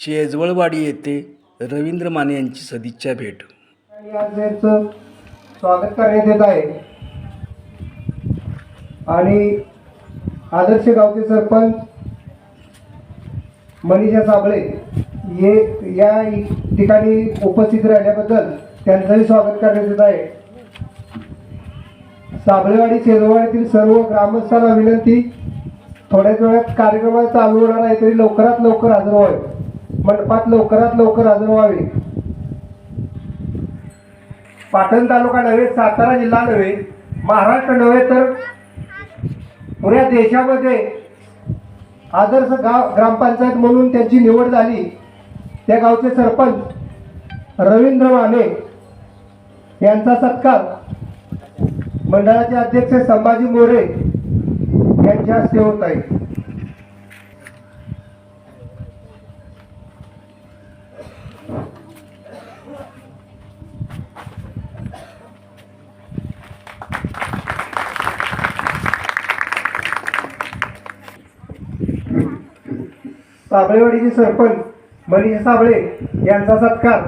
शेजवळवाडी येथे रवींद्र माने यांची सदिच्छा भेट. आणि आज यांचं स्वागत करण्यात येत आहे. आणि आदर्श गावचे सरपंच मनीषा साबळे हे या ठिकाणी उपस्थित राहिल्याबद्दल त्यांचंही स्वागत करण्यात येत आहे. साबळेवाडी शेजवाडीतील सर्व ग्रामस्थांना विनंती थोड्याच वेळात कार्यक्रम चालू होणार आहे तरी लवकरात लवकर हजर व्हावे. मंडपात लवकरात लवकर हजर व्हावे. पाटण तालुका नव्हे सातारा जिल्हा नव्हे महाराष्ट्र नव्हे तर पुऱ्या देशामध्ये आदर्श गाव ग्रामपंचायत म्हणून त्यांची निवड झाली. त्या गावचे सरपंच रवींद्र माने यांचा सत्कार. मंडळाचे अध्यक्ष संभाजी मोरे यांच्या हस्ते होत आहे. साबळेवाडीचे सरपंच मनीष साबळे यांचा सत्कार.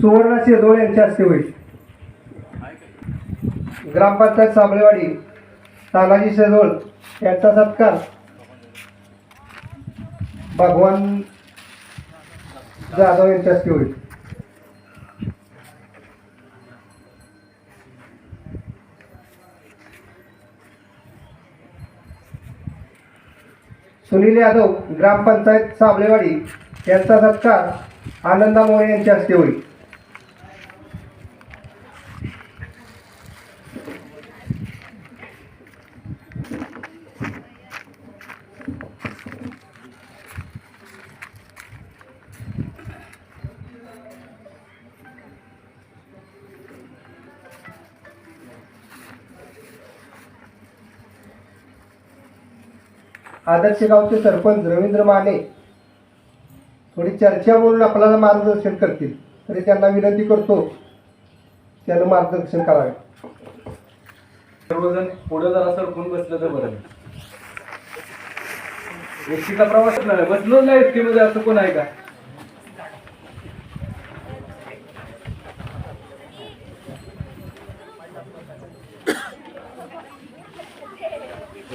सुवर्ण शेजोळ यांच्या हस्ते होईल. ग्रामपंचायत साबळेवाडी तानाजी शेजोळ यांचा सत्कार. भगवान जाधव यांच्या हस्ते होईल. सुनील यादव ग्रामपंचायत साबळेवाडी यांचा सत्कार आनंदा मोरे यांच्या हस्ते होईल. आदर्श गावचे सरपंच रवींद्र माने थोडी चर्चा बोलून आपल्याला मार्गदर्शन करतील. तरी त्यांना विनंती करतो त्यांना मार्गदर्शन करावे. सर्वजण पुढे जरा सरकून बसलं तर बरं. एसटीचा प्रवास नाही बसलो नाही एसटी मध्ये असं कोण आहे का?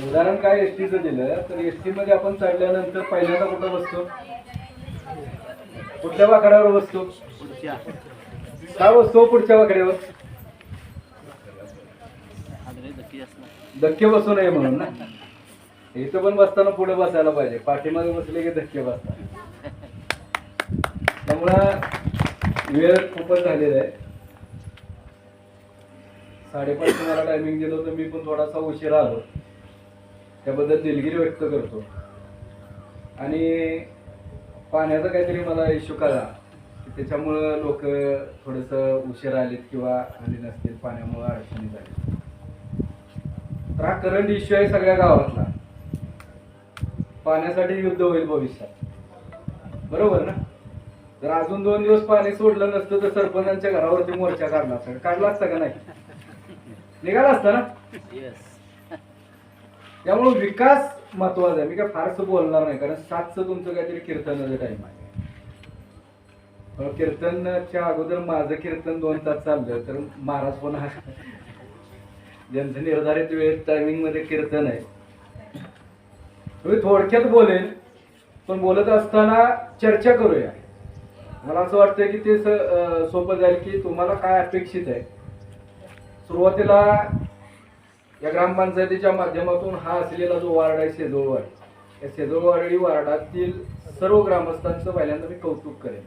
उदाहरण काय एस टीचं दिलं तर एसमध्ये आपण चढल्यानंतर पहिल्यांदा कुठं बसतो? कुठल्या वाकड्यावर बसतो. काय बसतो पुढच्या वाकड्यावर? धक्के बसू नये म्हणून ना. इथं पण बसताना पुढे बसायला पाहिजे. पाठीमागे बसले की धक्के बसतात. त्यामुळं वेळ खूपच झालेला आहे. साडेपाच तुम्हाला टायमिंग दिलं होतं मी पण थोडासा उशिरा आलो. त्याबद्दल दिलगिरी व्यक्त करतो. आणि पाण्याचा काहीतरी मला इश्यू कळला. की त्याच्यामुळं लोक थोडंसं उशीर आलेत किंवा आले नसतील पाण्यामुळं अडचणी झाली तर हा करंट इश्यू आहे सगळ्या गावातला. पाण्यासाठी युद्ध होईल भविष्यात. बरोबर ना? जर अजून दोन दिवस पाणी सोडलं नसतं तर सरपंचांच्या घरावरती मोर्चा काढला असता. काढला असता का नाही? निघाला असता ना? त्यामुळे विकास महत्त्वाचा आहे. मी काय फारसं बोलणार नाही कारण सातचं तुमचं काहीतरी कीर्तनाचं टाइम आहे. कीर्तनच्या अगोदर माझं कीर्तन दोन तास चाललं तर महाराज पण ज्यांचं निर्धारित वेळ टायमिंगमध्ये कीर्तन आहे. मी थोडक्यात बोलेन पण बोलत असताना चर्चा करूया. मला असं वाटतं की ते सोपं जाईल की तुम्हाला काय अपेक्षित आहे. सुरुवातीला या ग्रामपंचायतीच्या माध्यमातून हा असलेला जो वार्ड आहे शेजोळवाड. या शेजोळवाडी वार्डातील सर्व ग्रामस्थांचं पहिल्यांदा मी कौतुक करेन.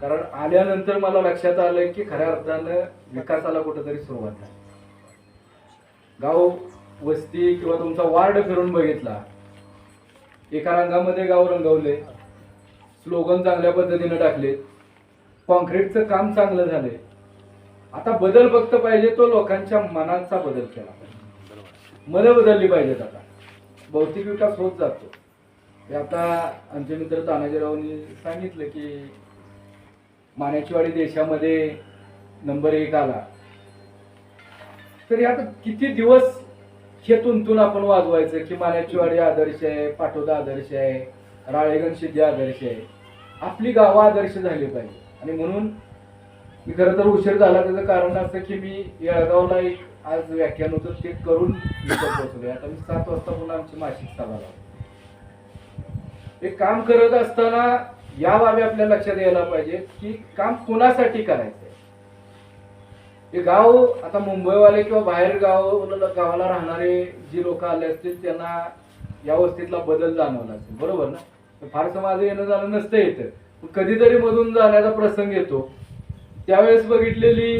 कारण आल्यानंतर मला लक्षात आलं की खऱ्या अर्थानं विकासाला कुठंतरी सुरुवात झाली. गाव वस्ती किंवा तुमचा वार्ड फिरून बघितला एका रंगामध्ये गाव रंगवले स्लोगन चांगल्या पद्धतीने टाकले कॉन्क्रीटचं काम चांगलं झालंय आता बदल फक्त पाहिजे तो लोकांच्या मनाचा बदल केला. मनं बदलली पाहिजेत आता. भौतिक विकास होत जातो. हे आता आमचे मित्र तानाजीरावनी सांगितलं की माण्याचीवाडी देशामध्ये नंबर एक आला. तरी आता किती दिवस हे तुंतून आपण वाजवायचं की माण्याचीवाडी आदर्श आहे पाटोदा आदर्श आहे राळेगण सिद्धी आदर्श आहे? आपली गावं आदर्श झाली पाहिजे आणि म्हणून मी खरं तर उशीर झाला. त्याचं कारण असं की मी येळगावला एक आज व्याख्यान होतं ते करून पोहोचलोय. आता मी सात वाजता पुन्हा आमची मासिक सभा एक काम करत असताना या बाबी आपल्या लक्षात यायला पाहिजे की काम कोणासाठी करायचंय? हे गाव आता मुंबईवाले किंवा बाहेर गाव गावाला राहणारे जी लोक आले असतील त्यांना या वस्तीतला बदल जाणवला असेल. बरोबर ना? फारसं माझं येणं जाणं नसतं येतं पण कधीतरी मधून जाण्याचा प्रसंग येतो. त्यावेळेस बघितलेली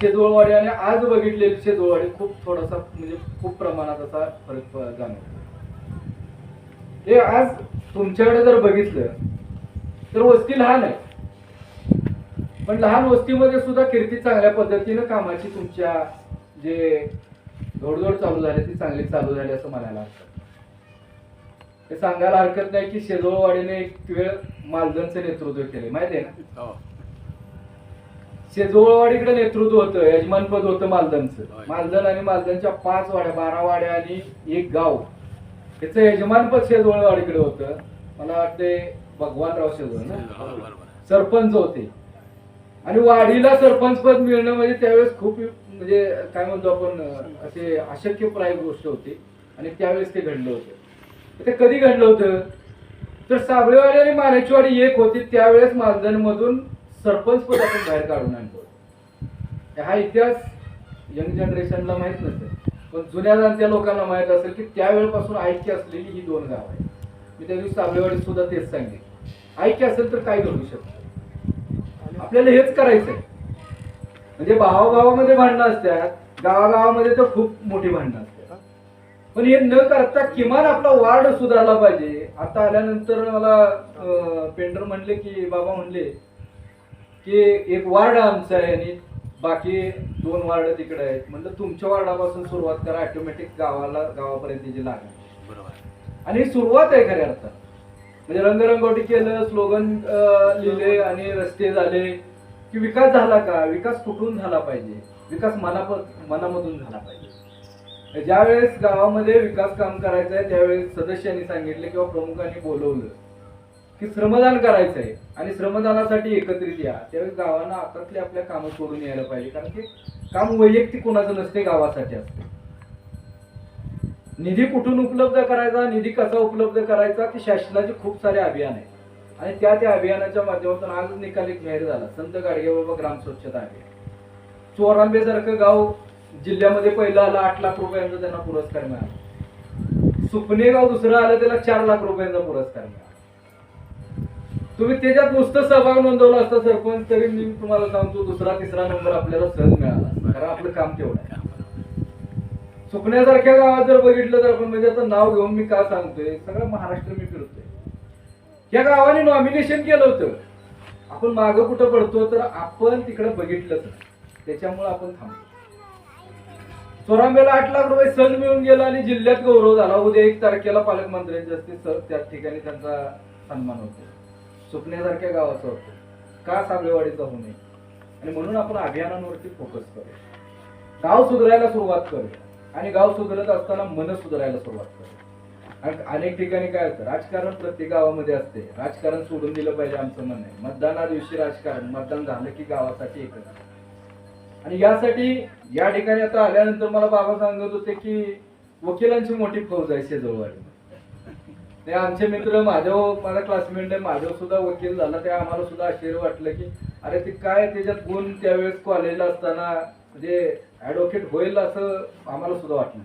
शेजवळवाडी आणि आज बघितलेली शेजवळवाडी खूप थोडासा म्हणजे खूप प्रमाणात असा फरक जाणवतो. हे आज तुमच्याकडे जर बघितलं तर वस्ती लहान आहे. पण लहान वस्तीमध्ये सुद्धा कीर्ती चांगल्या पद्धतीनं कामाची तुमच्या जे धोडधोड चालू झाली ती चांगली चालू झाली असं म्हणायला हरकत हे सांगायला हरकत नाही की शेजवळवाडीने एक वेळ मालदनचं नेतृत्व केले माहिती आहे ना? हो. शेजवळवाडीकडे नेतृत्व होतं यजमानपद होतं मालदनचं. मालदन आणि मालदनच्या पाच वाड्या बारा वाड्या आणि एक गाव. त्याचं यजमानपद शेजवळवाडीकडे होतं. मला वाटते भगवानराव शेजवळ ना? सरपंच होते. आणि वाडीला सरपंच पद मिळणं म्हणजे त्यावेळेस खूप म्हणजे काय म्हणतो आपण असे अशक्यप्राय गोष्ट होती. आणि त्यावेळेस ते घडलं होतं. ते कधी घडलं होतं? तर साबळेवाडी आणि मानेचवाडी एक होती. त्यावेळेस मालदण मधून सरपंच पद आपण बाहेर काढून आणतो. हा इतिहास यंग जनरेशनला माहीत नसेल पण जुन्या जाणत्या लोकांना माहीत असेल की त्यावेळेपासून ऐक्य असलेली ही दोन गाव आहेत. मी त्या दिवशी साबळेवाडीत सुद्धा तेच सांगितले ऐक्य असेल तर काय घडू शकतं? आपल्याला हेच करायचंय. म्हणजे भावाभावामध्ये भांडणं असतात गावागावामध्ये तर खूप मोठी भांडणं असतात. पण हे न करता किमान आपला वार्ड सुधारला पाहिजे. आता आल्यानंतर मला पेंडर म्हणले की बाबा म्हणले की एक वार्ड आमचा आहे आणि बाकी दोन वार्ड तिकडे आहेत. म्हणलं तुमच्या वार्डापासून सुरुवात करा ऑटोमॅटिक गावाला गावापर्यंत जी लागेल आणि ही सुरुवात आहे खऱ्या अर्थात म्हणजे रंगरंगोटी केलं स्लोगन लिहिले आणि रस्ते झाले की विकास झाला का? विकास कुठून झाला पाहिजे? विकास मनाप मनामधून झाला पाहिजे. ज्यावेळेस गावामध्ये विकास काम करायचं आहे त्यावेळेस सदस्यांनी सांगितले किंवा प्रमुखांनी बोलवलं. की श्रमदान करायचं आहे आणि श्रमदानासाठी एकत्रित या. त्यावेळेस गावांना आपापले आपल्या कामं सोडून यायला पाहिजे. कारण की काम वैयक्तिक कोणाचं नसते गावासाठी असते. निधी कुठून उपलब्ध करायचा निधी कसा उपलब्ध करायचा की शासनाचे खूप सारे अभियान आहेत. आणि त्या त्या अभियानाच्या माध्यमातून आज निकाल एक जाहीर झाला. संत गाडगेबाबा ग्राम स्वच्छता अभियान. चोरांबेसारखं गाव जिल्ह्यामध्ये पहिलं आलं आठ लाख रुपयांचा त्यांना पुरस्कार मिळाला. सुपणे गाव दुसरं आलं त्याला चार लाख रुपयांचा पुरस्कार मिळाला. तुम्ही त्याच्यात नुसतं सहभाग नोंदवला असता सरपंच तरी मी तुम्हाला सांगतो दुसरा तिसरा नंबर आपल्याला सहज मिळाला कारण आपलं काम तेवढं आहे. गावात जर बघितलं तर आपण म्हणजे आता नाव घेऊन मी का सांगतोय? सगळं महाराष्ट्र मी फिरतोय. या गावाने नॉमिनेशन केलं होतं. आपण मागं कुठं पडतो तर आपण तिकडे बघितलं तर त्याच्यामुळे आपण थांबतो चोरांबेला आठ लाख रुपये सण मिळून गेला आणि जिल्ह्यात गौरव झाला. उद्या एक तारखेला पालकमंत्र्यांच्या हस्ते सर त्या ठिकाणी त्यांचा सन्मान होतो. सुपण्यासारख्या गावाचं होतं. का साबळेवाडीचं होऊ नये? आणि म्हणून आपण अभियानांवरती फोकस करूया. गाव सुधारायला सुरुवात करूया. आणि गाव सुधारत असताना मन सुधारायला सुरुवात करूया. आणि अनेक ठिकाणी काय होतं? राजकारण प्रत्येक गावामध्ये असते. राजकारण सोडून दिलं पाहिजे आमचं म्हणणं आहे. मतदाना दिवशी राजकारण. मतदान झालं की गावासाठी एकच. आणि यासाठी या ठिकाणी आता आल्यानंतर मला बाबा सांगत होते की वकिलांची मोठी फौज आहे शेजवळवाडी ते आमचे मित्र माधव माझा क्लासमेट आहे माधव सुद्धा वकील झाला. ते आम्हाला सुद्धा आश्चर्य वाटलं की अरे ते काय त्याच्यात गुण त्यावेळेस कॉलेजला असताना म्हणजे ऍडव्होकेट होईल असं आम्हाला सुद्धा वाटलं.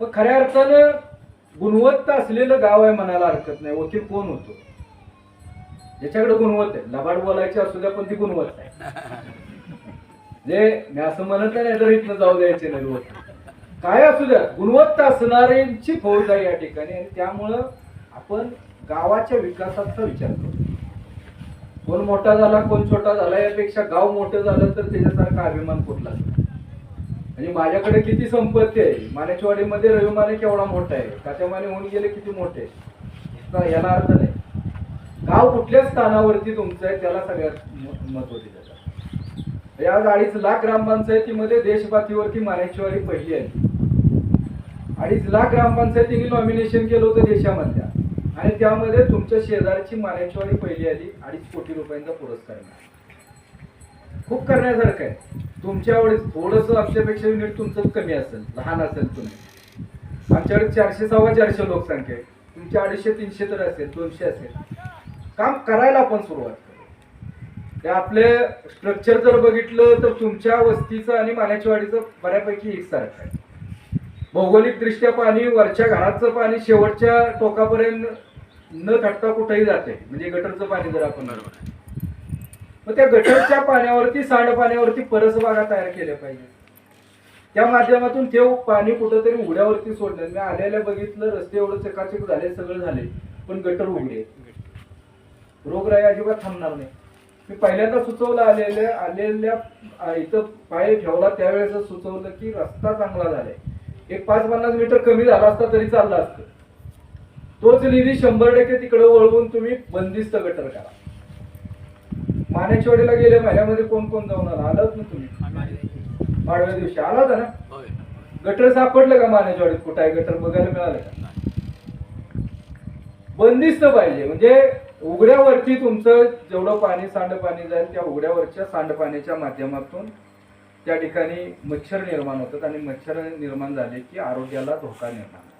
पण खऱ्या अर्थानं गुणवत्ता असलेलं गाव आहे म्हणायला हरकत नाही. वकील कोण होतो? ज्याच्याकडे गुणवत्ता आहे. लबाड बोलायची असू द्या पण ती गुणवत्ता आहे. जे मी असं म्हणत नाही तर इथनं जाऊ द्यायचे नाही काय असू द्या गुणवत्ता असणाऱ्यांची फौज आहे या ठिकाणी आणि त्यामुळं आपण गावाच्या विकासाचा विचार करतो कोण मोठा झाला कोण छोटा झाला यापेक्षा गाव मोठं झालं तर त्याच्यासारखा अभिमान कुठला म्हणजे माझ्याकडे किती संपत्ती आहे? मानेचवाडीमध्ये रविमाने केवढा मोठा आहे. काच्यामाने होऊन गेले किती मोठे आहे याला अर्थ नाही. गाव कुठल्या स्थानावरती तुमचं आहे त्याला सगळ्यात महत्त्व दिलं जातं. या आज अडीच लाख ग्रामपंचायतीमध्ये देशपातळीवरती मानेचवाडी पहिली आहे. अडीच लाख ग्रामपंचायतींनी नॉमिनेशन केलं होतं देशामधल्या. आणि त्यामध्ये तुमच्या शेजारची मानेश्वरी पहिली आली अडीच कोटी रुपयांचा पुरस्कार खूप करण्यासारखं आहे. तुमच्या वेळेस थोडस आमच्यापेक्षा युनिट तुमचं कमी असेल लहान असेल तुम्ही. आमच्याकडे चारशे सव्वा चारशे लोकसंख्या आहे. तुमच्या अडीचशे तीनशे तर असेल दोनशे असेल. काम करायला आपण सुरुवात करू. ते आपले स्ट्रक्चर जर बघितलं तर तुमच्या वस्तीचं आणि मान्याचीवाडीचं बऱ्यापैकी एकसारखं आहे. भौगोलिक दृष्ट्या पाणी वरच्या घराचं पाणी शेवटच्या टोकापर्यंत न थटता कुठेही जाते. म्हणजे गटरचं पाणी जर आपण मग त्या गटरच्या पाण्यावरती सांडपाण्यावरती परसबागा तयार केल्या पाहिजे. त्या माध्यमातून ते पाणी कुठंतरी उघड्यावरती सोडलं. मी आलेल्या बघितलं रस्ते एवढं चकाचक झाले सगळं झाले पण गटर उघडे. रोगराई अजिबात थांबणार नाही. मी पहिल्यांदा सुचवलं आलेल्या आलेल्या इथं पाय ठेवला त्यावेळेस सुचवलं की रस्ता चांगला झालाय. एक पाच पन्नास मीटर कमी झाला असता तरी चालला असतं. तोच निधी शंभर टक्के तिकडे वळवून तुम्ही बंदिस्त गटर करा. मानेचवाडीला गेल्या महिन्यामध्ये कोण कोण जाऊन आला? आलाच ना तुम्ही? पाडव्या दिवशी आला होता ना? गटर सापडलं का मानेचवाडीत कुठं आहे गटर बघायला मिळालं का? बंदिस्त पाहिजे. म्हणजे उघड्यावरती तुमचं जेवढं पाणी सांडपाणी जाईल त्या उघड्यावरच्या सांडपाण्याच्या माध्यमातून त्या ठिकाणी मच्छर निर्माण होतात आणि मच्छर निर्माण झाले की आरोग्याला धोका निर्माण